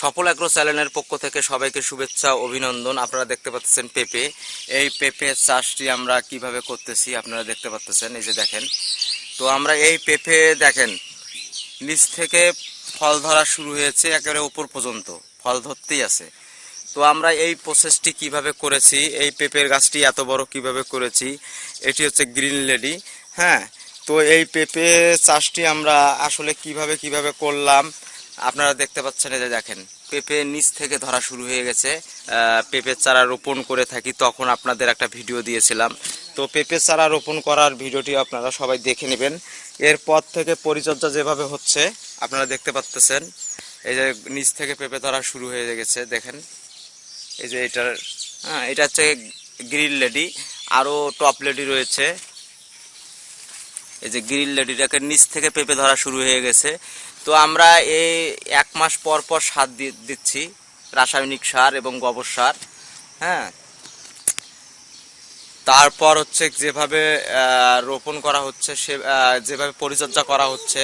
সফল অ্যাগ্রো চ্যানেলের পক্ষ থেকে সবাইকে শুভেচ্ছা, অভিনন্দন। আপনারা দেখতে পাচ্ছেন পেঁপে। এই পেঁপে চাষটি আমরা কীভাবে করতেছি আপনারা দেখতে পাচ্ছেন, এই যে দেখেন। তো আমরা এই পেঁপে দেখেন, নিচ থেকে ফল ধরা শুরু হয়েছে একেবারে উপর পর্যন্ত, ফল ধরতেই আছে। তো আমরা এই প্রসেসটি কীভাবে করেছি, এই পেঁপের গাছটি এত বড় কীভাবে করেছি, এটি হচ্ছে গ্রিন লেডি হ্যাঁ? তো এই পেঁপে চাষটি আমরা আসলে কীভাবে কীভাবে করলাম আপনারা দেখতে পাচ্ছেন এই যে দেখেন, পেঁপে নিচ থেকে ধরা শুরু হয়ে গেছে পেঁপের চারা রোপণ করে থাকি, তখন আপনাদের একটা ভিডিও দিয়েছিলাম। তো পেঁপে চারা রোপণ করার ভিডিওটি আপনারা সবাই দেখে নেবেন। এরপর থেকে পরিচর্যা যেভাবে হচ্ছে, আপনারা দেখতে পাচ্তেছেন, এই যে নিচ থেকে পেঁপে ধরা শুরু হয়ে গেছে, দেখেন, এই যে এটার হ্যাঁ এটা হচ্ছে গ্রিল লেডি, আরও টপ লেডি রয়েছে। এই যে গ্রিল লেডিটাকে নিচ থেকে পেঁপে ধরা শুরু হয়ে গেছে। তো আমরা এই এক মাস পর পর সার দিচ্ছি, রাসায়নিক সার এবং গোবর সার হ্যাঁ। তারপর হচ্ছে যেভাবে রোপণ করা হচ্ছে, সে যেভাবে পরিচর্যা করা হচ্ছে,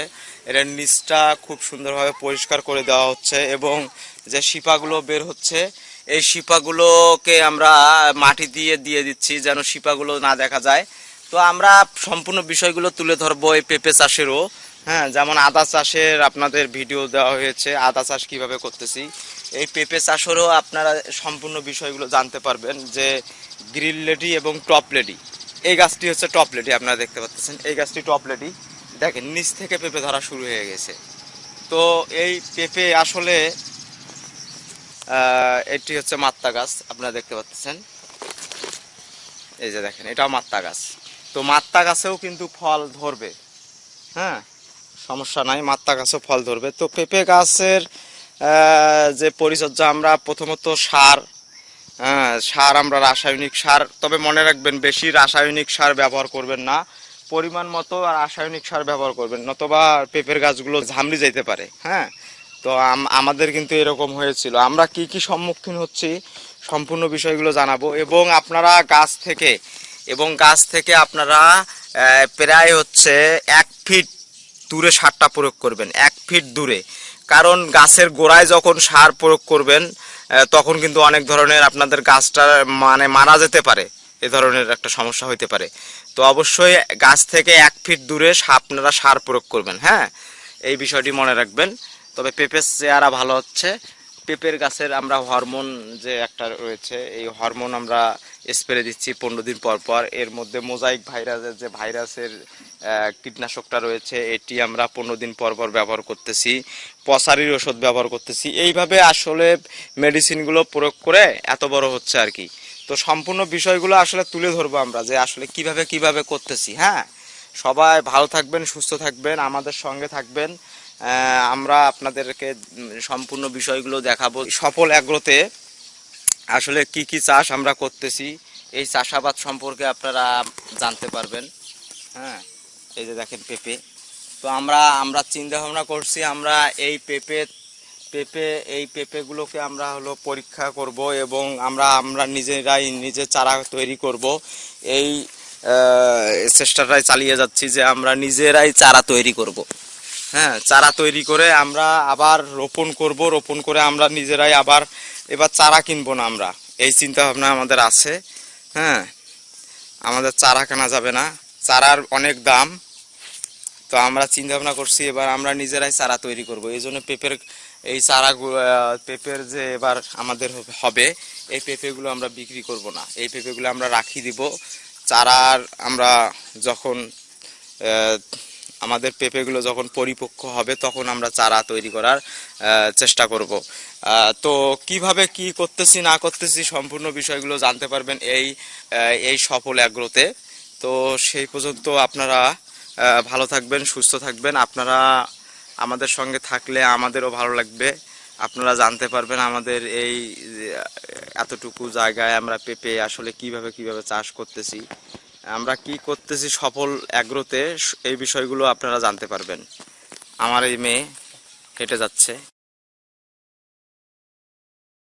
এর নিচটা খুব সুন্দরভাবে পরিষ্কার করে দেওয়া হচ্ছে এবং যে শিপাগুলো বের হচ্ছে, এই শিপাগুলোকে আমরা মাটি দিয়ে দিয়ে দিচ্ছি যেন শিপাগুলো না দেখা যায়। তো আমরা সম্পূর্ণ বিষয়গুলো তুলে ধরবো এই পেঁপে চাষেরও। হ্যাঁ যেমন আদা চাষের আপনাদের ভিডিও দেওয়া হয়েছে, আদা চাষ কীভাবে করতেছি। এই পেঁপে চাষেরও আপনারা সম্পূর্ণ বিষয়গুলো জানতে পারবেন যে গ্রিল লেডি এবং টপ লেডি। এই গাছটি হচ্ছে টপ লেডি, আপনারা দেখতে পাচ্ছেন। এই গাছটি টপ লেডি। দেখেন, নিচ থেকে পেঁপে ধরা শুরু হয়ে গেছে। তো এই পেঁপে আসলে এটি হচ্ছে মাত্তা গাছ, আপনারা দেখতে পাচ্ছেন। এই যে দেখেন, এটাও মাত্তা গাছ। তো মাত্তা গাছেও কিন্তু ফল ধরবে। হ্যাঁ? সমস্যা নাই, মাত্তা গাছও ফল ধরবে। তো পেঁপে গাছের যে পরিচর্যা আমরা প্রথমত সার হ্যাঁ সার আমরা রাসায়নিক সার, তবে মনে রাখবেন বেশি রাসায়নিক সার ব্যবহার করবেন না, পরিমাণ মতো আর রাসায়নিক সার ব্যবহার করবেন, নতবা পেঁপের গাছগুলো ঝামড়ি যাইতে পারে হ্যাঁ? তো আমাদের কিন্তু এরকম হয়েছিল। আমরা কি কি সম্মুখীন হচ্ছি, সম্পূর্ণ বিষয়গুলো জানাব, এবং আপনারা গাছ থেকে এবং গাছ থেকে আপনারা প্রায় হচ্ছে এক ফিট দূরে সারটা প্রয়োগ করবেন, এক ফিট দূরে। কারণ গাছের গোড়ায় যখন সার প্রয়োগ করবেন তখন কিন্তু অনেক ধরনের আপনাদের গাছটা মানে মারা যেতে পারে। এ ধরনের একটা সমস্যা হইতে পারে। তো অবশ্যই গাছ থেকে এক ফিট দূরে আপনারা সার প্রয়োগ করবেন হ্যাঁ? এই বিষয়টি মনে রাখবেন। তবে পেঁপের চেয়ারা ভালো হচ্ছে। পেঁপের গাছের আমরা হরমোন যে একটা রয়েছে, এই হরমোন আমরা স্প্রে দিচ্ছি পনেরো দিন পর পর। এর মধ্যে মোজাইক ভাইরাসের যে ভাইরাসের কীটনাশকটা রয়েছে, এটি আমরা পনেরো দিন পর পর ব্যবহার করতেছি পশারির ওষুধ ব্যবহার করতেছি। এইভাবে আসলে মেডিসিনগুলো প্রয়োগ করে এত বড় হচ্ছে আর কি। তো সম্পূর্ণ বিষয়গুলো আসলে তুলে ধরবো আমরা যে আসলে কীভাবে কীভাবে করতেছি হ্যাঁ? সবাই ভালো থাকবেন, সুস্থ থাকবেন, আমাদের সঙ্গে থাকবেন। আমরা আপনাদেরকে সম্পূর্ণ বিষয়গুলো দেখাবো। সফল অ্যাগ্রোতে আসলে কি কি চাষ আমরা করতেছি, এই চাষাবাদ সম্পর্কে আপনারা জানতে পারবেন। হ্যাঁ এই যে দেখেন পেঁপে। তো আমরা আমরা চিন্তা ভাবনা করছি, আমরা এই পেঁপে পেঁপে, এই পেঁপেগুলোকে আমরা হলো পরীক্ষা করব এবং আমরা আমরা নিজেরাই নিজে চারা তৈরি করব। এই চেষ্টাটাই চালিয়ে যাচ্ছি যে আমরা নিজেরাই চারা তৈরি করব। হ্যাঁ চারা তৈরি করে আমরা আবার রোপণ করব, রোপণ করে আমরা নিজেরাই আবার এবার চারা কিনবো না আমরা। এই চিন্তা ভাবনা আমাদের আছে হ্যাঁ। আমাদের চারা কেনা যাবে না, চারার অনেক দাম। তো আমরা চিন্তা ভাবনা করছি এবার আমরা নিজেরাই চারা তৈরি করব। এই জন্য পেঁপের, এই চারা পেঁপের যে এবার আমাদের হবে- এই পেঁপেগুলো আমরা বিক্রি করব না। এই পেঁপেগুলো আমরা রাখি দিব। চারার আমরা যখন আমাদের পেঁপেগুলো যখন পরিপক্ক হবে, তখন আমরা চারা তৈরি করার চেষ্টা করব। তো কীভাবে কি করতেছি, না করতেছি সম্পূর্ণ বিষয়গুলো জানতে পারবেন এই এই সফল অ্যাগ্রোতে। তো সেই পর্যন্ত আপনারা ভালো থাকবেন, সুস্থ থাকবেন। আপনারা আমাদের সঙ্গে থাকলে আমাদেরও ভালো লাগবে। আপনারা জানতে পারবেন আমাদের এই এতটুকু জায়গায় আমরা পেঁপে আসলে কীভাবে কীভাবে চাষ করতেছি। আমরা কি করতেছি সফল অ্যাগ্রোতে, এই বিষয়গুলো আপনারা জানতে পারবেন। আমার এই মেয়ে হেঁটে যাচ্ছে।